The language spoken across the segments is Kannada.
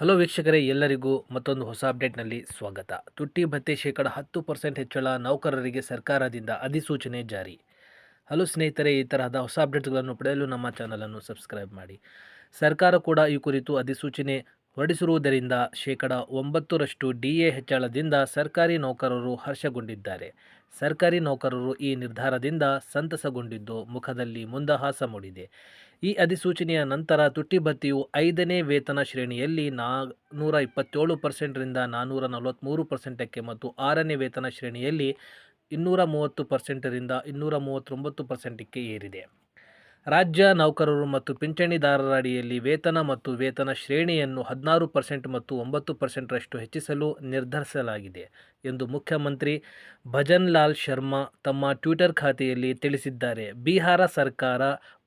ಹಲೋ ವೀಕ್ಷಕರೇ, ಎಲ್ಲರಿಗೂ ಮತ್ತೊಂದು ಹೊಸ ಅಪ್ಡೇಟ್ನಲ್ಲಿ ಸ್ವಾಗತ. ತುಟ್ಟಿ ಭತ್ತೆ ಶೇಕಡ ಹತ್ತು ಪರ್ಸೆಂಟ್ ಹೆಚ್ಚಳ ನೌಕರರಿಗೆ ಸರ್ಕಾರದಿಂದ ಅಧಿಸೂಚನೆ ಜಾರಿ. ಹಲೋ ಸ್ನೇಹಿತರೆ, ಈ ತರಹದ ಹೊಸ ಅಪ್ಡೇಟ್ಗಳನ್ನು ಪಡೆಯಲು ನಮ್ಮ ಚಾನಲನ್ನು ಸಬ್ಸ್ಕ್ರೈಬ್ ಮಾಡಿ. ಸರ್ಕಾರ ಕೂಡ ಈ ಕುರಿತು ಅಧಿಸೂಚನೆ ಹೊರಡಿಸಿರುವುದರಿಂದ ಶೇಕಡ ಒಂಬತ್ತರಷ್ಟು ಡಿ ಎ ಹೆಚ್ಚಳದಿಂದ ಸರ್ಕಾರಿ ನೌಕರರು ಹರ್ಷಗೊಂಡಿದ್ದಾರೆ. ಸರ್ಕಾರಿ ನೌಕರರು ಈ ನಿರ್ಧಾರದಿಂದ ಸಂತಸಗೊಂಡಿದ್ದು ಮುಖದಲ್ಲಿ ಮುಂದಹಾಸ ಮೂಡಿದೆ. ಈ ಅಧಿಸೂಚನೆಯ ನಂತರ ತುಟ್ಟಿ ಭತ್ಯೆಯು ಐದನೇ ವೇತನ ಶ್ರೇಣಿಯಲ್ಲಿ ನಾನೂರ ಇಪ್ಪತ್ತೇಳು ಪರ್ಸೆಂಟ್ರಿಂದ ನಾನ್ನೂರ ನಲವತ್ತ್ಮೂರು ಪರ್ಸೆಂಟಕ್ಕೆ ಮತ್ತು ಆರನೇ ವೇತನ ಶ್ರೇಣಿಯಲ್ಲಿ ಇನ್ನೂರ ಮೂವತ್ತು ಪರ್ಸೆಂಟರಿಂದ ಇನ್ನೂರ ಮೂವತ್ತೊಂಬತ್ತು ಪರ್ಸೆಂಟಕ್ಕೆ ಏರಿದೆ. ರಾಜ್ಯ ನೌಕರರು ಮತ್ತು ಪಿಂಚಣಿದಾರರ ಅಡಿಯಲ್ಲಿ ವೇತನ ಮತ್ತು ವೇತನ ಶ್ರೇಣಿಯನ್ನು ಹದಿನಾರು ಪರ್ಸೆಂಟ್ ಮತ್ತು ಒಂಬತ್ತು ಪರ್ಸೆಂಟ್ರಷ್ಟು ಹೆಚ್ಚಿಸಲು ನಿರ್ಧರಿಸಲಾಗಿದೆ ಎಂದು ಮುಖ್ಯಮಂತ್ರಿ ಭಜನ್ ಲಾಲ್ ಶರ್ಮಾ ತಮ್ಮ ಟ್ವಿಟರ್ ಖಾತೆಯಲ್ಲಿ ತಿಳಿಸಿದ್ದಾರೆ. ಬಿಹಾರ ಸರ್ಕಾರ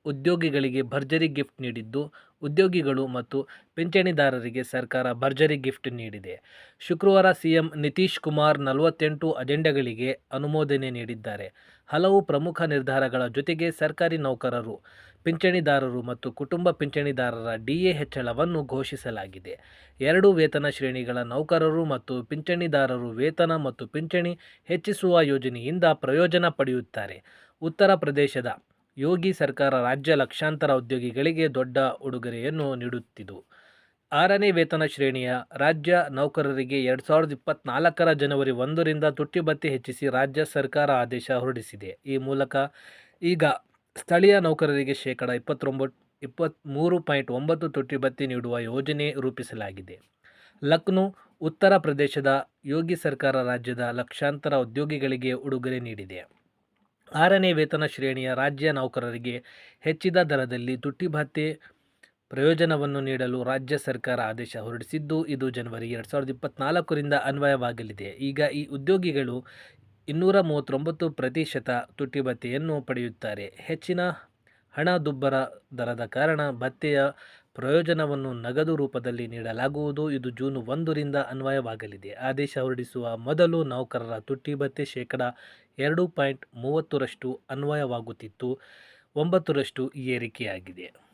ಉದ್ಯೋಗಿಗಳಿಗೆ ಭರ್ಜರಿ ಗಿಫ್ಟ್ ನೀಡಿದ್ದು ಉದ್ಯೋಗಿಗಳು ಮತ್ತು ಪಿಂಚಣಿದಾರರಿಗೆ ಸರ್ಕಾರ ಭರ್ಜರಿ ಗಿಫ್ಟ್ ನೀಡಿದೆ. ಶುಕ್ರವಾರ ಸಿಎಂ ನಿತೀಶ್ ಕುಮಾರ್ ನಲವತ್ತೆಂಟು ಅಜೆಂಡಾಗಳಿಗೆ ಅನುಮೋದನೆ ನೀಡಿದ್ದಾರೆ. ಹಲವು ಪ್ರಮುಖ ನಿರ್ಧಾರಗಳ ಜೊತೆಗೆ ಸರ್ಕಾರಿ ನೌಕರರು, ಪಿಂಚಣಿದಾರರು ಮತ್ತು ಕುಟುಂಬ ಪಿಂಚಣಿದಾರರ ಡಿಎ ಹೆಚ್ಚಳವನ್ನು ಘೋಷಿಸಲಾಗಿದೆ. ಎರಡು ವೇತನ ಶ್ರೇಣಿಗಳ ನೌಕರರು ಮತ್ತು ಪಿಂಚಣಿದಾರರು ವೇತನ ಮತ್ತು ಪಿಂಚಣಿ ಹೆಚ್ಚಿಸುವ ಯೋಜನೆಯಿಂದ ಪ್ರಯೋಜನ ಪಡೆಯುತ್ತಾರೆ. ಉತ್ತರ ಪ್ರದೇಶದ ಯೋಗಿ ಸರ್ಕಾರ ರಾಜ್ಯ ಲಕ್ಷಾಂತರ ಉದ್ಯೋಗಿಗಳಿಗೆ ದೊಡ್ಡ ಉಡುಗೊರೆಯನ್ನು ನೀಡುತ್ತಿದ್ದು, ಆರನೇ ವೇತನ ಶ್ರೇಣಿಯ ರಾಜ್ಯ ನೌಕರರಿಗೆ ಎರಡು ಸಾವಿರದ ಇಪ್ಪತ್ತ್ನಾಲ್ಕರ ಜನವರಿ ಒಂದರಿಂದ ತುಟ್ಟಿ ಭತ್ಯೆ ಹೆಚ್ಚಿಸಿ ರಾಜ್ಯ ಸರ್ಕಾರ ಆದೇಶ ಹೊರಡಿಸಿದೆ. ಈ ಮೂಲಕ ಈಗ ಸ್ಥಳೀಯ ನೌಕರರಿಗೆ ಶೇಕಡ ಇಪ್ಪತ್ತೊಂಬತ್ತು ಇಪ್ಪತ್ತ್ಮೂರು ಪಾಯಿಂಟ್ ಒಂಬತ್ತು ತುಟ್ಟಿ ಭತ್ಯೆ ನೀಡುವ ಯೋಜನೆ ರೂಪಿಸಲಾಗಿದೆ. ಲಕ್ನೋ, ಉತ್ತರ ಪ್ರದೇಶದ ಯೋಗಿ ಸರ್ಕಾರ ರಾಜ್ಯದ ಲಕ್ಷಾಂತರ ಉದ್ಯೋಗಿಗಳಿಗೆ ಉಡುಗೊರೆ ನೀಡಿದೆ. ಆರನೇ ವೇತನ ಶ್ರೇಣಿಯ ರಾಜ್ಯ ನೌಕರರಿಗೆ ಹೆಚ್ಚಿದ ದರದಲ್ಲಿ ತುಟ್ಟಿ ಭತ್ಯೆ ಪ್ರಯೋಜನವನ್ನು ನೀಡಲು ರಾಜ್ಯ ಸರ್ಕಾರ ಆದೇಶ ಹೊರಡಿಸಿದ್ದು, ಇದು ಜನವರಿ ಎರಡು ಸಾವಿರದ ಇಪ್ಪತ್ನಾಲ್ಕರಿಂದ ಅನ್ವಯವಾಗಲಿದೆ. ಈಗ ಈ ಉದ್ಯೋಗಿಗಳು ಇನ್ನೂರ ಮೂವತ್ತೊಂಬತ್ತು ಪ್ರತಿಶತ ತುಟ್ಟಿ ಭತ್ಯೆಯನ್ನು ಪಡೆಯುತ್ತಾರೆ. ಹೆಚ್ಚಿನ ಹಣದುಬ್ಬರ ದರದ ಕಾರಣ ಭತ್ಯೆಯ ಪ್ರಯೋಜನವನ್ನು ನಗದು ರೂಪದಲ್ಲಿ ನೀಡಲಾಗುವುದು. ಇದು ಜೂನ್ ಒಂದರಿಂದ ಅನ್ವಯವಾಗಲಿದೆ. ಆದೇಶ ಹೊರಡಿಸುವ ಮೊದಲು ನೌಕರರ ತುಟ್ಟಿ ಭತ್ಯೆ ಶೇಕಡ ಎರಡು ಪಾಯಿಂಟ್ ಮೂವತ್ತರಷ್ಟು ಅನ್ವಯವಾಗುತ್ತಿತ್ತು. ಒಂಬತ್ತರಷ್ಟು ಏರಿಕೆಯಾಗಿದೆ.